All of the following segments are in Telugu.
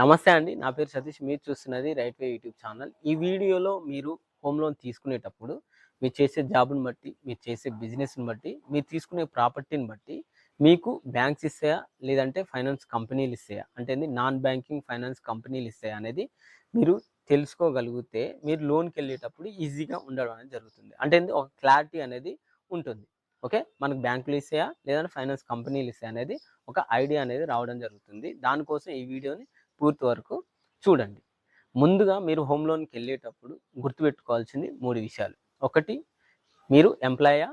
నమస్తే అండి. నా పేరు సతీష్. మీరు చూస్తున్నది రైట్ వే యూట్యూబ్ ఛానల్. ఈ వీడియోలో మీరు హోమ్ లోన్ తీసుకునేటప్పుడు మీరు చేసే జాబ్ని బట్టి మీరు చేసే బిజినెస్ని బట్టి మీరు తీసుకునే ప్రాపర్టీని బట్టి మీకు బ్యాంక్స్ ఇస్తాయా? లేదంటే ఫైనాన్స్ కంపెనీలు ఇస్తాయా? అంటే నాన్ బ్యాంకింగ్ ఫైనాన్స్ కంపెనీలు ఇస్తాయా అనేది మీరు తెలుసుకోగలిగితే మీరు లోన్కి వెళ్ళేటప్పుడు ఈజీగా ఉండడం అనేది జరుగుతుంది. అంటే ఒక క్లారిటీ అనేది ఉంటుంది. ఓకే? మనకు బ్యాంకులు ఇస్తాయా? లేదంటే ఫైనాన్స్ కంపెనీలు ఇస్తాయా అనేది ఒక ఐడియా అనేది రావడం జరుగుతుంది. దానికోసం ఈ వీడియోని పూర్తి వరకు చూడండి. ముందుగా మీరు హోమ్ లోన్కి వెళ్ళేటప్పుడు గుర్తుపెట్టుకోవాల్సింది మూడు విషయాలు. ఒకటి మీరు ఎంప్లాయా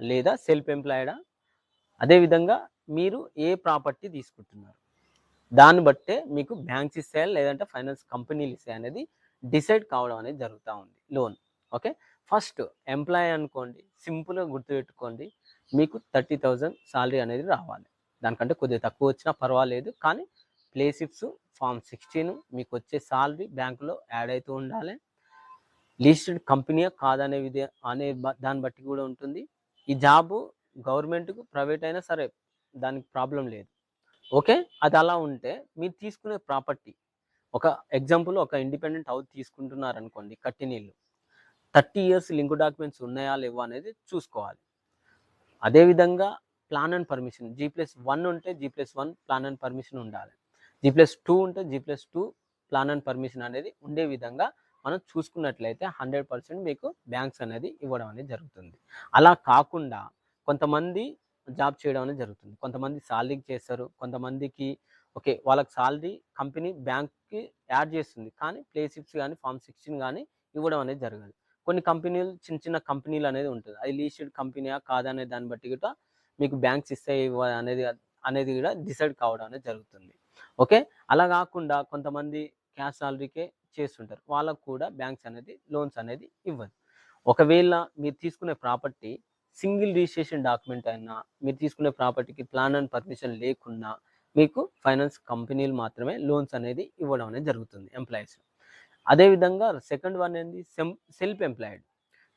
లేదా సెల్ఫ్ ఎంప్లాయిడా అదేవిధంగా మీరు ఏ ప్రాపర్టీ తీసుకుంటున్నారు? దాన్ని బట్టే మీకు బ్యాంక్స్ ఇస్తాయా? లేదంటే ఫైనాన్స్ కంపెనీలు ఇస్తాయి? అనేది డిసైడ్ కావడం అనేది జరుగుతూ ఉంది. లోన్. ఓకే? ఫస్ట్ ఎంప్లాయ్ అనుకోండి సింపుల్గా గుర్తుపెట్టుకోండి మీకు థర్టీ థౌజండ్ సాలరీ అనేది రావాలి. దానికంటే కొద్దిగా తక్కువ వచ్చినా పర్వాలేదు. కానీ ప్లేసిప్స్ ఫామ్ సిక్స్టీన్ మీకు వచ్చే సాలరీ బ్యాంకులో యాడ్ అవుతూ ఉండాలి. లిస్టెడ్ కంపెనీ కాదనే విధ అనే దాన్ని బట్టి కూడా ఉంటుంది. ఈ జాబు గవర్నమెంట్కు ప్రైవేట్ అయినా సరే దానికి ప్రాబ్లం లేదు. ఓకే అది అలా ఉంటే మీరు తీసుకునే ప్రాపర్టీ ఒక ఎగ్జాంపుల్ ఒక ఇండిపెండెంట్ హౌస్ తీసుకుంటున్నారు అనుకోండి కట్టినీళ్ళు థర్టీ ఇయర్స్ లింక్ డాక్యుమెంట్స్ ఉన్నాయా లేవా అనేది చూసుకోవాలి. అదేవిధంగా plan and permission G plus one ఉంటే G plus one plan and permission ఉండాలి. జీ ప్లస్ టూ ఉంటే G plus two plan and permission అనేది ఉండే విధంగా మనం చూసుకున్నట్లయితే హండ్రెడ్ పర్సెంట్ మీకు బ్యాంక్స్ అనేది ఇవ్వడం అనేది జరుగుతుంది. అలా కాకుండా కొంతమంది జాబ్ చేయడం అనేది జరుగుతుంది. కొంతమంది సాలరీకి చేస్తారు. కొంతమందికి ఓకే వాళ్ళకి సాలరీ కంపెనీ బ్యాంక్కి యాడ్ చేస్తుంది. కానీ ప్లేసిప్స్ కానీ ఫామ్ సిక్స్టీన్ కానీ ఇవ్వడం అనేది జరగదు. కొన్ని కంపెనీలు చిన్న చిన్న కంపెనీలు అనేది ఉంటుంది. అది లీస్టెడ్ కంపెనీయా కాదనే దాన్ని బట్టి కూడా మీకు బ్యాంక్స్ ఇస్తాయి ఇవ్వ అనేది అనేది కూడా డిసైడ్ కావడం అనేది జరుగుతుంది. ఓకే? అలా కాకుండా కొంతమంది క్యాష్ సాలరీకే చేస్తుంటారు. వాళ్ళకు కూడా బ్యాంక్స్ అనేది లోన్స్ అనేది ఇవ్వదు. ఒకవేళ మీరు తీసుకునే ప్రాపర్టీ సింగిల్ రిజిస్ట్రేషన్ డాక్యుమెంట్ అయినా మీరు తీసుకునే ప్రాపర్టీకి ప్లాన్ అండ్ పర్మిషన్ లేకున్నా మీకు ఫైనాన్స్ కంపెనీలు మాత్రమే లోన్స్ అనేది ఇవ్వడం అనేది జరుగుతుంది ఎంప్లాయీస్. అదేవిధంగా సెకండ్ వన్ ఏంది? సెల్ఫ్ ఎంప్లాయిడ్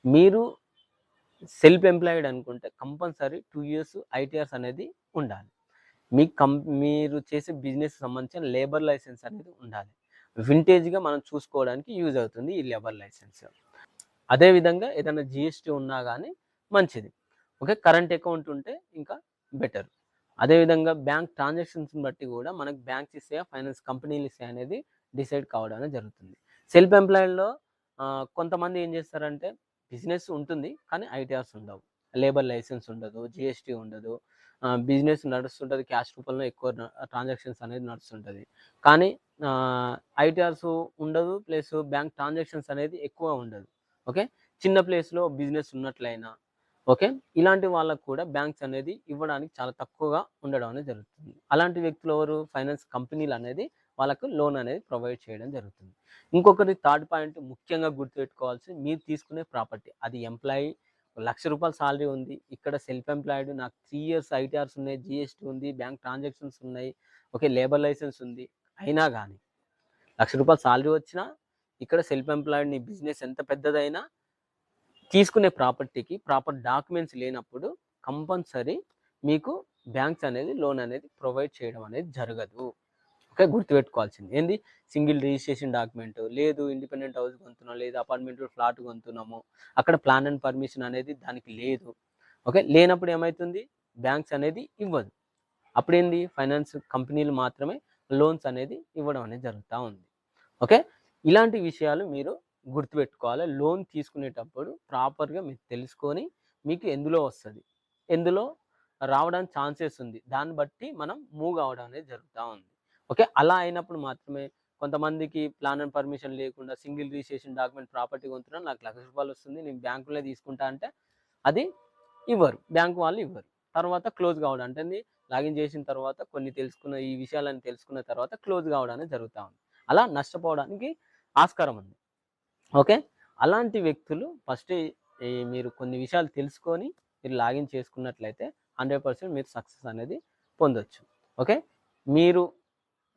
మీరు సెల్ఫ్ ఎంప్లాయిడ్ అనుకుంటే కంపల్సరీ టూ ఇయర్స్ ఐటీఆర్స్ అనేది ఉండాలి. మీ కం మీరు చేసే బిజినెస్ సంబంధించిన లేబర్ లైసెన్స్ అనేది ఉండాలి. వింటేజ్గా మనం చూసుకోవడానికి యూజ్ అవుతుంది ఈ లేబర్ లైసెన్స్. అదేవిధంగా ఏదైనా జిఎస్టీ ఉన్నా కానీ మంచిది. ఓకే కరెంట్ అకౌంట్ ఉంటే ఇంకా బెటర్. అదేవిధంగా బ్యాంక్ ట్రాన్సాక్షన్స్ని బట్టి కూడా మనకు బ్యాంక్స్ ఇస్తాయా ఫైనాన్స్ కంపెనీలు ఇస్తాయా అనేది డిసైడ్ కావడం అనేది జరుగుతుంది. సెల్ఫ్ ఎంప్లాయీలో కొంతమంది ఏం చేస్తారంటే బిజినెస్ ఉంటుంది కానీ ఐటీఆర్స్ ఉండవు. లేబర్ లైసెన్స్ ఉండదు జిఎస్టీ ఉండదు. బిజినెస్ నడుస్తుంటుంది క్యాష్ రూపంలో ఎక్కువ ట్రాన్సాక్షన్స్ అనేది నడుస్తుంటుంది. కానీ ఐటీఆర్స్ ఉండదు ప్లస్ బ్యాంక్ ట్రాన్సాక్షన్స్ అనేది ఎక్కువ ఉండదు. ఓకే? చిన్న ప్లేస్లో బిజినెస్ ఉన్నట్లయినా ఓకే? ఇలాంటి వాళ్ళకు కూడా బ్యాంక్స్ అనేది ఇవ్వడానికి చాలా తక్కువగా ఉండడం అనేది జరుగుతుంది. అలాంటి వ్యక్తులు ఎవరు? ఫైనాన్స్ కంపెనీలు అనేది వాళ్ళకు లోన్ అనేది ప్రొవైడ్ చేయడం జరుగుతుంది. ఇంకొకటి థర్డ్ పాయింట్ ముఖ్యంగా గుర్తుపెట్టుకోవాల్సి మీరు తీసుకునే ప్రాపర్టీ అది ఎంప్లాయీ లక్ష రూపాయల సాలరీ ఉంది. ఇక్కడ సెల్ఫ్ ఎంప్లాయిడ్ నాకు త్రీ ఇయర్స్ ఐటీఆర్స్ ఉన్నాయి జిఎస్టీ ఉంది బ్యాంక్ ట్రాన్సాక్షన్స్ ఉన్నాయి ఓకే లేబర్ లైసెన్స్ ఉంది. అయినా కానీ లక్ష రూపాయల సాలరీ వచ్చినా ఇక్కడ సెల్ఫ్ ఎంప్లాయిడ్ నీ బిజినెస్ ఎంత పెద్దదైనా తీసుకునే ప్రాపర్టీకి ప్రాపర్ డాక్యుమెంట్స్ లేనప్పుడు కంపల్సరీ మీకు బ్యాంక్స్ అనేది లోన్ అనేది ప్రొవైడ్ చేయడం అనేది జరగదు. ఓకే గుర్తుపెట్టుకోవాల్సింది. ఏంది? Single registration document. లేదు ఇండిపెండెంట్ హౌస్ కొంటున్నాం లేదు అపార్ట్మెంట్ ఫ్లాట్ కొంటున్నాము. అక్కడ ప్లాన్ అండ్ పర్మిషన్ అనేది దానికి లేదు. ఓకే? లేనప్పుడు ఏమవుతుంది బ్యాంక్స్ అనేది ఇవ్వదు. అప్పుడేంది? ఫైనాన్స్ కంపెనీలు మాత్రమే లోన్స్ అనేది ఇవ్వడం అనేది జరుగుతూ ఉంది. ఓకే? ఇలాంటి విషయాలు మీరు గుర్తుపెట్టుకోవాలి. లోన్ తీసుకునేటప్పుడు ప్రాపర్గా మీరు తెలుసుకొని మీకు ఎందులో వస్తుంది? ఎందులో? రావడానికి ఛాన్సెస్ ఉంది. దాన్ని బట్టి మనం మూవ్ అవడం అనేది జరుగుతూ ఉంది. ఓకే? అలా అయినప్పుడు మాత్రమే కొంతమందికి ప్లాన్ అండ్ పర్మిషన్ లేకుండా సింగిల్ రిజిస్ట్రేషన్ డాక్యుమెంట్ ప్రాపర్టీ కొంటున్నాను నాకు లక్ష రూపాయలు వస్తుంది నేను బ్యాంకులో తీసుకుంటా అంటే అది ఇవ్వరు. బ్యాంకు వాళ్ళు ఇవ్వరు. తర్వాత క్లోజ్ కావడం అంటే లాగిన్ చేసిన తర్వాత కొన్ని తెలుసుకున్న ఈ విషయాలను తెలుసుకున్న తర్వాత క్లోజ్ కావడం అనేది జరుగుతూ ఉంది. అలా నష్టపోవడానికి ఆస్కారం ఉంది. ఓకే? అలాంటి వ్యక్తులు ఫస్ట్ మీరు కొన్ని విషయాలు తెలుసుకొని మీరు లాగిన్ చేసుకున్నట్లయితే హండ్రెడ్ పర్సెంట్ మీరు సక్సెస్ అనేది పొందొచ్చు. ఓకే? మీరు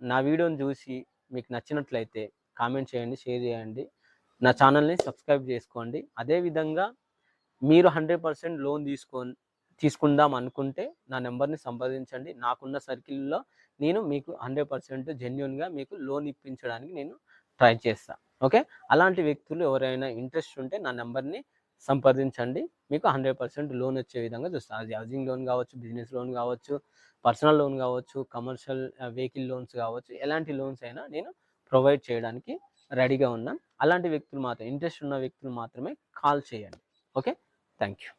నా వీడియోని చూసి మీకు నచ్చినట్లయితే కామెంట్ చేయండి షేర్ చేయండి. నా ఛానల్ని సబ్స్క్రైబ్ చేసుకోండి. అదేవిధంగా మీరు హండ్రెడ్ పర్సెంట్ లోన్ తీసుకొని తీసుకుందాం అనుకుంటే నా నెంబర్ని సంప్రదించండి. నాకున్న సర్కిల్లో నేను మీకు హండ్రెడ్ పర్సెంట్ జెన్యున్గా మీకు లోన్ ఇప్పించడానికి నేను ట్రై చేస్తాను ఓకే? అలాంటి వ్యక్తులు ఎవరైనా ఇంట్రెస్ట్ ఉంటే నా నెంబర్ని సంప్రదించండి మీకు హండ్రెడ్ పర్సెంట్ లోన్ వచ్చే విధంగా చూస్తాను. అది హౌసింగ్ లోన్ కావచ్చు బిజినెస్ లోన్ కావచ్చు పర్సనల్ లోన్ కావచ్చు కమర్షియల్ వెహికల్ లోన్స్ కావచ్చు ఎలాంటి లోన్స్ అయినా నేను ప్రొవైడ్ చేయడానికి రెడీగా ఉన్నాను. అలాంటి వ్యక్తులు మాత్రం ఇంట్రెస్ట్ ఉన్న వ్యక్తులు మాత్రమే కాల్ చేయండి. ఓకే? Thank you